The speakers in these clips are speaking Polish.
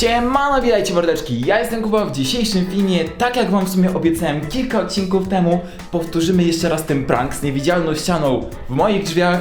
Siemano, witajcie mordeczki, ja jestem Kuba w dzisiejszym filmie, tak jak wam w sumie obiecałem kilka odcinków temu, powtórzymy jeszcze raz ten prank z niewidzialną ścianą w moich drzwiach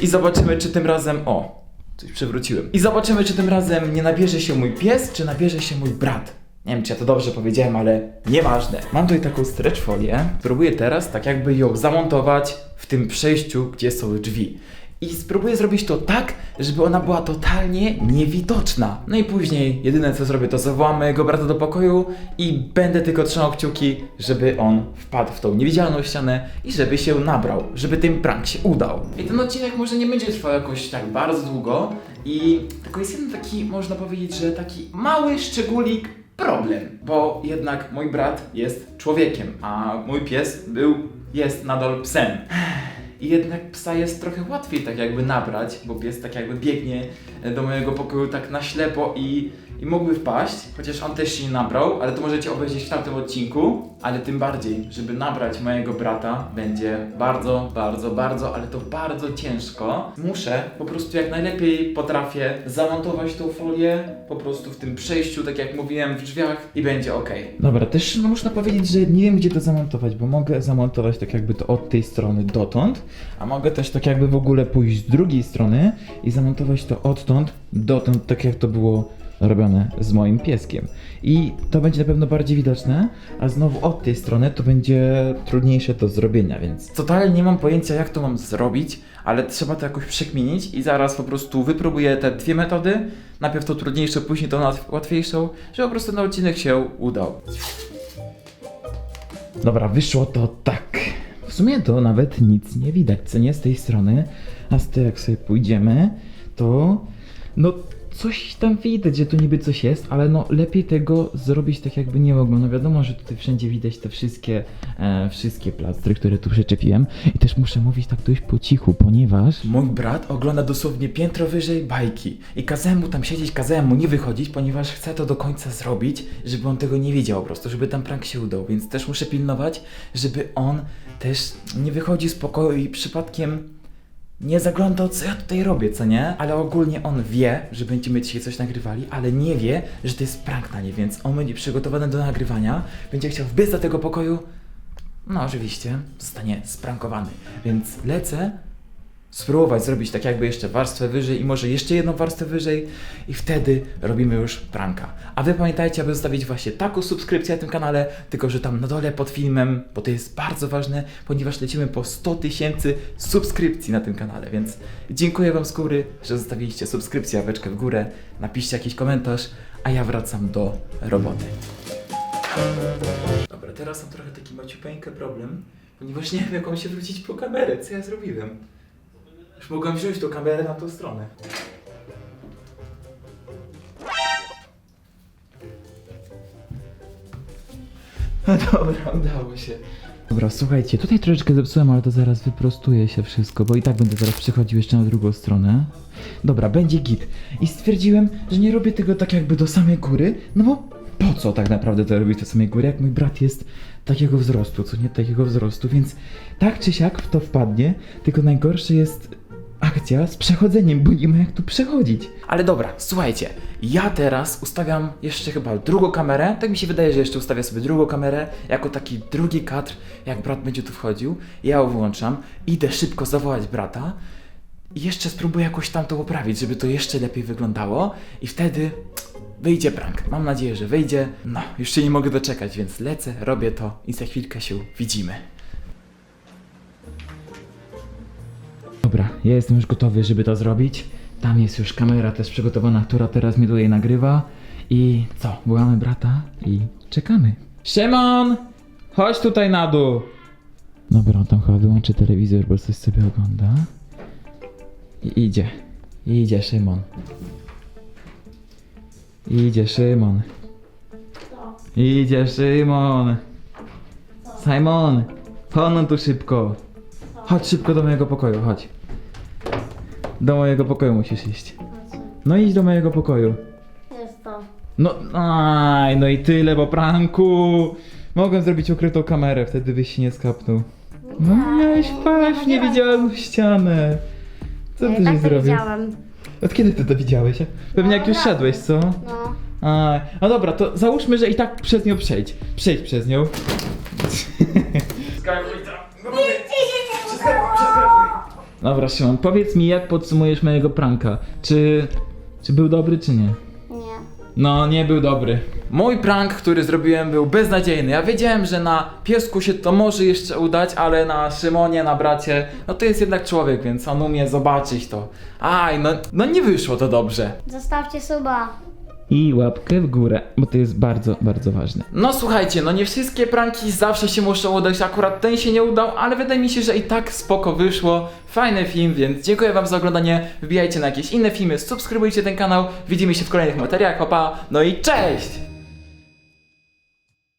i zobaczymy czy tym razem, o, coś przewróciłem, i zobaczymy czy tym razem nie nabierze się mój pies, czy nabierze się mój brat. Nie wiem, czy ja to dobrze powiedziałem, ale nieważne. Mam tutaj taką stretch folię. Spróbuję teraz tak jakby ją zamontować w tym przejściu, gdzie są drzwi. I spróbuję zrobić to tak, żeby ona była totalnie niewidoczna. No i później jedyne co zrobię to zawołam mojego brata do pokoju i będę tylko trzymał kciuki, żeby on wpadł w tą niewidzialną ścianę i żeby się nabrał, żeby ten prank się udał. I ten odcinek może nie będzie trwał jakoś tak bardzo długo i tylko jest jeden taki, można powiedzieć, że taki mały szczególik problem, bo jednak mój brat jest człowiekiem, a mój pies był, jest nadal psem. I jednak psa jest trochę łatwiej tak jakby nabrać, bo pies tak jakby biegnie do mojego pokoju tak na ślepo i, i mógłby wpaść, chociaż on też się nie nabrał, ale to możecie obejrzeć w tamtym odcinku, ale tym bardziej, żeby nabrać mojego brata będzie bardzo, bardzo, bardzo, ale to bardzo ciężko. Muszę po prostu jak najlepiej potrafię zamontować tą folię po prostu w tym przejściu, tak jak mówiłem, w drzwiach i będzie ok. Dobra, też no, można powiedzieć, że nie wiem gdzie to zamontować, bo mogę zamontować tak jakby to od tej strony dotąd, a mogę też tak jakby w ogóle pójść z drugiej strony i zamontować to odtąd dotąd, tak jak to było robione z moim pieskiem. I to będzie na pewno bardziej widoczne, a znowu od tej strony to będzie trudniejsze do zrobienia, więc totalnie nie mam pojęcia jak to mam zrobić, ale trzeba to jakoś przekminić i zaraz po prostu wypróbuję te dwie metody, najpierw to trudniejsze, później to łat- łatwiejszą, żeby po prostu ten odcinek się udał. Dobra, wyszło to tak. W sumie to nawet nic nie widać, co nie z tej strony. A z tej jak sobie pójdziemy, to no coś tam widać, że tu niby coś jest, ale no lepiej tego zrobić tak jakby nie mogło. No wiadomo, że tutaj wszędzie widać te wszystkie, e, wszystkie plastry, które tu przyczepiłem. I też muszę mówić tak dość po cichu, ponieważ... Mój brat ogląda dosłownie piętro wyżej bajki. I kazałem mu tam siedzieć, kazałem mu nie wychodzić, ponieważ chcę to do końca zrobić, żeby on tego nie widział po prostu, żeby tam prank się udał. Więc też muszę pilnować, żeby on też nie wychodził z pokoju i przypadkiem nie zaglądał, co ja tutaj robię, co nie? Ale ogólnie on wie, że będziemy dzisiaj coś nagrywali, ale nie wie, że to jest prank na nie, więc on będzie przygotowany do nagrywania, będzie chciał wbiec do tego pokoju. No, oczywiście, zostanie sprankowany. Więc lecę spróbować zrobić tak jakby jeszcze warstwę wyżej i może jeszcze jedną warstwę wyżej i wtedy robimy już pranka. A wy pamiętajcie, aby zostawić właśnie taką subskrypcję na tym kanale, tylko że tam na dole pod filmem, bo to jest bardzo ważne, ponieważ lecimy po 100 tysięcy subskrypcji na tym kanale, więc dziękuję wam z góry, że zostawiliście subskrypcję, ławeczkę w górę, napiszcie jakiś komentarz, a ja wracam do roboty. Dobra, teraz mam trochę taki maciupeńkę problem, ponieważ nie wiem jak mam się wrócić po kamerę, co ja zrobiłem. Już mogłem wziąć tą kamerę na tą stronę. Dobra, udało się. Dobra, słuchajcie, tutaj troszeczkę zepsułem, ale to zaraz wyprostuje się wszystko, bo i tak będę zaraz przechodził jeszcze na drugą stronę. Dobra, będzie git. I stwierdziłem, że nie robię tego tak jakby do samej góry, no bo po co tak naprawdę to robić do samej góry, jak mój brat jest takiego wzrostu, co nie takiego wzrostu, więc tak czy siak w to wpadnie, tylko najgorsze jest akcja z przechodzeniem, bo nie ma jak tu przechodzić. Ale dobra, słuchajcie, ja teraz ustawiam jeszcze chyba drugą kamerę, tak mi się wydaje, że jeszcze ustawię sobie drugą kamerę, jako taki drugi kadr, jak brat będzie tu wchodził, ja ją wyłączam, idę szybko zawołać brata i jeszcze spróbuję jakoś tam to poprawić, żeby to jeszcze lepiej wyglądało i wtedy wyjdzie prank. Mam nadzieję, że wyjdzie. No, już się nie mogę doczekać, więc lecę, robię to i za chwilkę się widzimy. Dobra, ja jestem już gotowy, żeby to zrobić. Tam jest już kamera też przygotowana, która teraz mnie tutaj nagrywa. I co? Wołamy brata i czekamy. Szymon! Chodź tutaj na dół! Dobra, on tam chyba wyłączy telewizor, bo coś sobie ogląda. I idzie. Idzie Szymon. Idzie Szymon. Idzie Szymon. Simon! Chodź tu szybko. Chodź szybko do mojego pokoju, chodź. Do mojego pokoju musisz iść. No idź do mojego pokoju. Jest to. No, aj, no i tyle po pranku. Mogłem zrobić ukrytą kamerę, wtedy byś się nie skapnął. No miałeś wpaść w niewidzialną ścianę. Co ty tak żeś to zrobił? widziałam. Od kiedy ty to widziałeś? Pewnie jak już No, szedłeś, co? No. A, no dobra, to załóżmy, że i tak przez nią przejdź. Przejdź przez nią. Dobra, Szymon, powiedz mi, jak podsumujesz mojego pranka? Czy, czy był dobry, czy nie? Nie. No, nie był dobry. Mój prank, który zrobiłem, był beznadziejny. Ja wiedziałem, że na piesku się to może jeszcze udać, ale na Szymonie, na bracie, no to jest jednak człowiek, więc on umie zobaczyć to. Aj, no, no nie wyszło to dobrze. Zostawcie suba. I łapkę w górę, bo to jest bardzo, bardzo ważne. No słuchajcie, no nie wszystkie pranki zawsze się muszą udać, akurat ten się nie udał, ale wydaje mi się, że i tak spoko wyszło. Fajny film, więc dziękuję wam za oglądanie. Wbijajcie na jakieś inne filmy, subskrybujcie ten kanał. Widzimy się w kolejnych materiałach, opa. No i cześć!